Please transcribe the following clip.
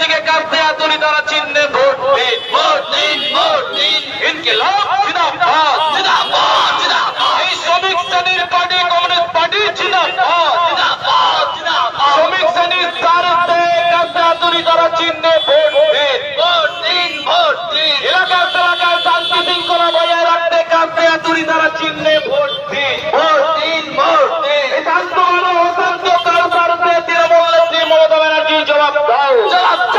দিকে কাঁপতে আতুরি তারা চিহ্নে ভোট দিন ভোট দিন ভোট দিন। শ্রমিক শ্রেণির শ্রমিক শ্রেণির তারা চিহ্নে ভোট জবাব